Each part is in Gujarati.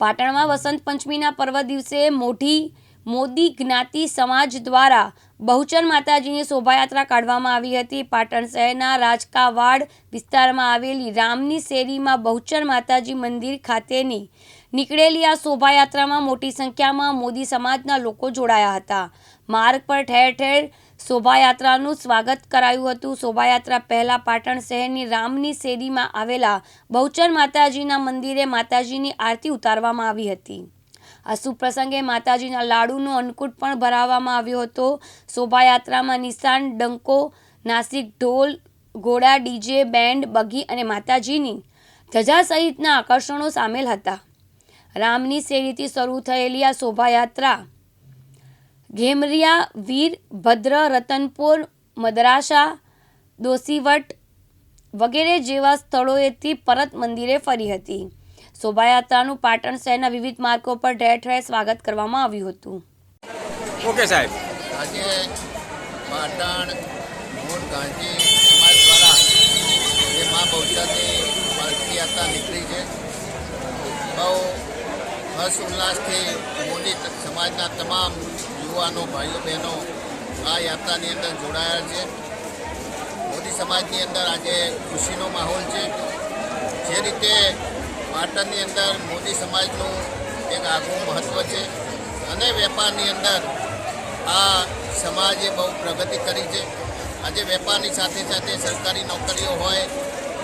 પાટણમાં વસંત પંચમીના પર્વ દિવસે મોઢી મોદી જ્ઞાતિ સમાજ દ્વારા બહુચર માતાજીની શોભાયાત્રા કાઢવામાં આવી હતી. પાટણ શહેરના રાજકાવાડ વિસ્તારમાં આવેલી રામની શેરીમાં બહુચર માતાજી મંદિર ખાતેની નીકળેલી આ શોભાયાત્રામાં મોટી સંખ્યામાં મોદી સમાજના લોકો જોડાયા હતા. માર્ગ પર ઠેર ઠેર શોભાયાત્રાનું સ્વાગત કરાયું હતું. શોભાયાત્રા પહેલાં પાટણ શહેરની રામની શેરીમાં આવેલા બહુચર માતાજીના મંદિરે માતાજીની આરતી ઉતારવામાં આવી હતી. આ સુપ્રસંગે પ્રસંગે માતાજીના લાડુનો અન્નકૂટ પણ ભરાવવામાં આવ્યો હતો. શોભાયાત્રામાં નિશાન, ડંકો, નાસિક ઢોલ, ઘોડા, ડીજે, બેન્ડ, બગી અને માતાજીની ધજા સહિતના આકર્ષણો સામેલ હતા. રામની શેરીથી શરૂ થયેલી આ શોભાયાત્રા. ઘેમરિયા વીર ભદ્ર રતનપુર મદરાસા દોશીવટ વગેરે જેવા સ્થળોએથી પરત મંદિરે ફરી હતી. શોભાયાત્રાનું પાટણ શહેરના વિવિધ માર્ગો પર ઠેર ઠેર સ્વાગત કરવામાં આવ્યું હતું. ઓકે સાહેબ. આજે પાટણ મૂળ ગાંધી સમાજ દ્વારા જે મા બહુચરની પાલખી યાત્રા નીકળી છે. હર્ષ ઉલ્લાસથી મોદી સમાજના તમામ યુવાનો, ભાઈઓ, બહેનો આ યાત્રાની અંદર જોડાયા છે. મોદી સમાજની અંદર આજે ખુશીનો માહોલ છે. જે રીતે પાટણની અંદર મોદી સમાજનું એક આગવું મહત્ત્વ છે અને વેપારની અંદર આ સમાજે બહુ પ્રગતિ કરી છે. આજે વેપારની સાથે સાથે સરકારી નોકરીઓ હોય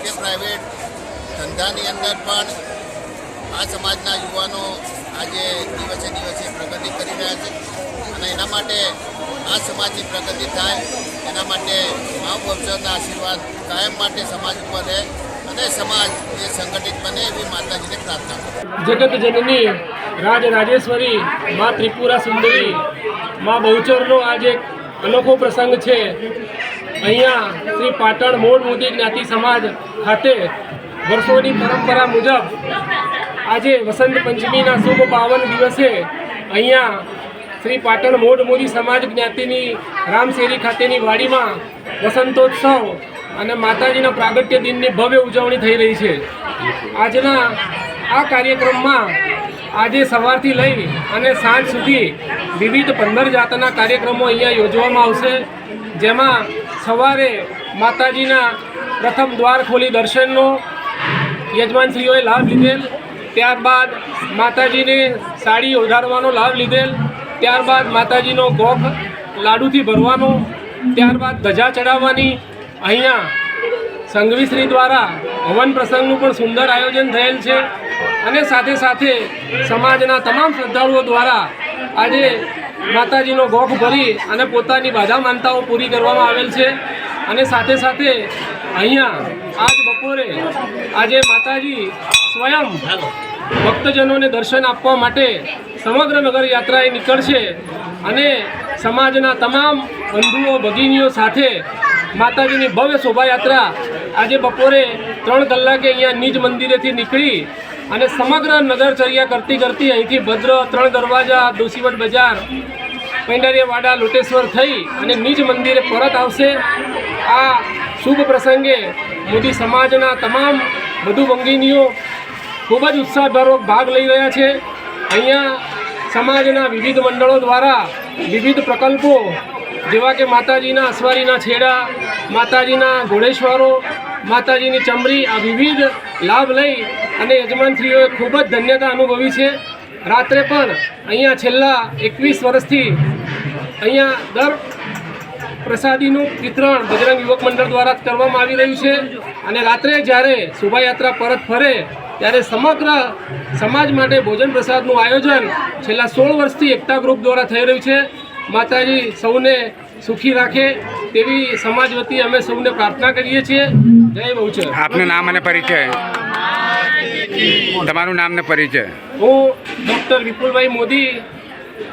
કે પ્રાઇવેટ ધંધાની અંદર પણ આ સમાજના યુવાનો આજે દિવસે દિવસે પ્રગતિ કરી રહ્યા છે અને એના માટે આ સમાજની પ્રગતિ થાય, એના માટે મા આશીર્વાદ કાયમ માટે સમાજ ઉપર રહે અને સમાજ એ સંગઠિત બને એવી માતાજીને પ્રાર્થના જગત જનની, રાજ રાજેશ્વરી, મા ત્રિપુરા સુંદરી, મા બહુચરનો આજે અનોખો પ્રસંગ છે. અહીંયા શ્રી પાટણ મોડ મોદી જ્ઞાતિ સમાજ ખાતે વર્ષોની પરંપરા મુજબ આજે વસંત પંચમીના શુભ પાવન દિવસે અહીંયા શ્રી પાટણ મોઢ મોદી સમાજ જ્ઞાતિની રામશેરી ખાતેની વાડીમાં વસંતોત્સવ અને માતાજીના પ્રાગટ્ય દિનની ભવ્ય ઉજવણી થઈ રહી છે. આજના આ કાર્યક્રમમાં આજે સવારથી લઈ અને સાંજ સુધી વિવિધ પંદર જાતના કાર્યક્રમો અહીંયા યોજવામાં આવશે. જેમાં સવારે માતાજીના પ્રથમ દ્વાર ખોલી દર્શનનો યજમાનશ્રીઓએ લાભ લીધેલ. ત્યારબાદ માતાજીને સાડી ઓઢાડવાનો લાભ લીધેલ. ત્યારબાદ માતાજીનો ગોખ લાડુથી ભરવાનો. ત્યારબાદ ધજા ચડાવવાની. અહીંયા સંઘવીશ્રી દ્વારા હવન પ્રસંગનું પણ સુંદર આયોજન થયેલ છે. અને સાથે સાથે સમાજના તમામ શ્રદ્ધાળુઓ દ્વારા આજે માતાજીનો ગોખ ભરી અને પોતાની બાધા માનતાઓ પૂરી કરવામાં આવેલ છે. અને સાથે સાથે અહીંયા આજ બપોરે આજે માતાજી સ્વયં ભક્તજનોને દર્શન આપવા માટે સમગ્ર નગર યાત્રાએ નીકળશે અને સમાજના તમામ બંધુઓ, ભગીનીઓ સાથે માતાજીની ભવ્ય શોભાયાત્રા આજે બપોરે ત્રણ કલાકે અહીંયા નિજ મંદિરેથી નીકળી અને સમગ્ર નગરચર્યા કરતી કરતી અહીંથી ભદ્ર ત્રણ દરવાજા દોશીવટ બજાર પૈંડારીયાવાડા લોટેશ્વર થઈ અને નિજ મંદિરે પરત આવશે. આ શુભ પ્રસંગે મોદી સમાજના તમામ વધુ ભંગીનીઓ ખૂબ જ ઉત્સાહપૂર્વક ભાગ લઈ રહ્યા છે. અહીંયા સમાજના વિવિધ મંડળો દ્વારા વિવિધ પ્રકલ્પો, જેવા કે માતાજીના અસવારીના છેડા, માતાજીના ઘોડેશ્વરો, માતાજીની ચમરી, આ વિવિધ લાભ લઈ અને યજમાનશ્રીઓએ ખૂબ જ ધન્યતા અનુભવી છે. રાત્રે પણ અહીંયા છેલ્લા એકવીસ વર્ષથી અહીંયા દર પ્રસાદીનું વિતરણ બજરંગ યુવક મંડળ દ્વારા કરવામાં આવી રહ્યું છે. અને રાત્રે જ્યારે શોભાયાત્રા પરત ફરે ત્યારે સમગ્ર સમાજ માટે ભોજન પ્રસાદનું આયોજન છેલ્લા સોળ વર્ષથી એકતા ગ્રુપ દ્વારા થઈ રહ્યું છે. માતાજી સૌને સુખી રાખે તેવી સમાજ વતી અમે સૌને પ્રાર્થના કરીએ છીએ. જય બહુચર આપનું નામ અને પરિચય? તમારું નામ ને પરિચય? હું ડૉક્ટર વિપુલભાઈ મોદી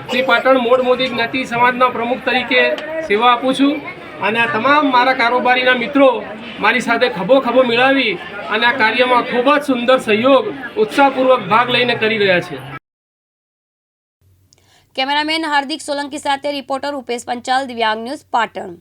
શ્રી પાટણ મોડ મોદી જ્ઞાતિ સમાજના પ્રમુખ તરીકે સેવા આપું છું. અને આ તમામ મારા કારોબારીના મિત્રો મારી સાથે ખભો ખભો મિલાવી અને આ કાર્યમાં ખૂબ જ સુંદર સહયોગ, ઉત્સાહપૂર્વક ભાગ લઈને કરી રહ્યા છે. કેમેરામેન હાર્દિક સોલંકી સાથે રિપોર્ટર ઉપેશ પંચાલ, દિવ્યાંગ ન્યૂઝ પાટણ.